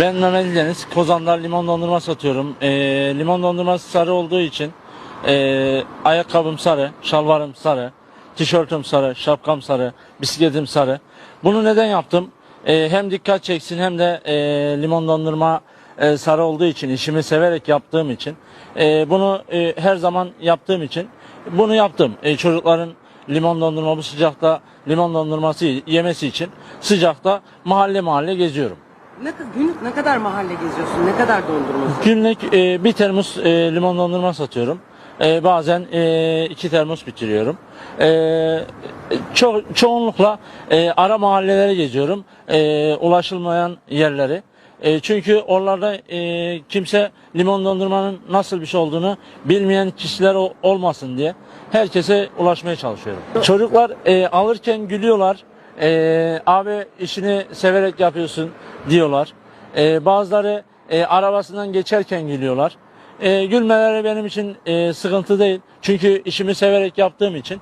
Ben Mehmet Deniz, Kozan'da limon dondurma satıyorum. Ee, limon dondurması sarı olduğu için ee, ayakkabım sarı, şalvarım sarı, tişörtüm sarı, şapkam sarı, bisikletim sarı. Bunu neden yaptım? Ee, hem dikkat çeksin hem de ee, limon dondurma ee, sarı olduğu için, işimi severek yaptığım için, ee, bunu ee, her zaman yaptığım için bunu yaptım. Ee, çocukların limon dondurma bu sıcakta limon dondurması yemesi için sıcakta mahalle mahalle geziyorum. Ne, günlük ne kadar mahalle geziyorsun? Ne kadar dondurması? Günlük e, bir termos e, limon dondurma satıyorum. E, bazen e, iki termos bitiriyorum. E, ço- çoğunlukla e, ara mahallelere geziyorum. E, ulaşılmayan yerleri. E, çünkü oralarda e, kimse limon dondurmanın nasıl bir şey olduğunu bilmeyen kişiler olmasın diye herkese ulaşmaya çalışıyorum. Çocuklar e, alırken gülüyorlar. E, abi işini severek yapıyorsun diyorlar. E, bazıları e, arabasından geçerken gülüyorlar. E, gülmeleri benim için e, sıkıntı değil. Çünkü işimi severek yaptığım için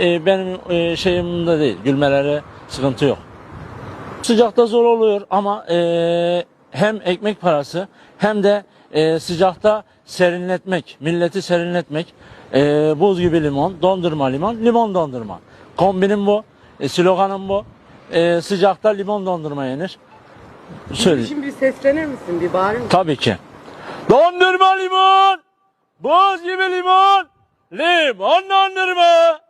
e, benim e, şeyimde değil. Gülmeleri sıkıntı yok. Sıcakta zor oluyor ama e, hem ekmek parası hem de e, sıcakta serinletmek, milleti serinletmek. E, buz gibi limon, dondurma limon, limon dondurma. Kombinim bu, e, sloganım bu. E, sıcakta limon dondurma yenir. Söyle. Şimdi bir seslenir misin? Bir bağırır mısın? Tabii ki. Dondurma limon, buz gibi limon, limon dondurma.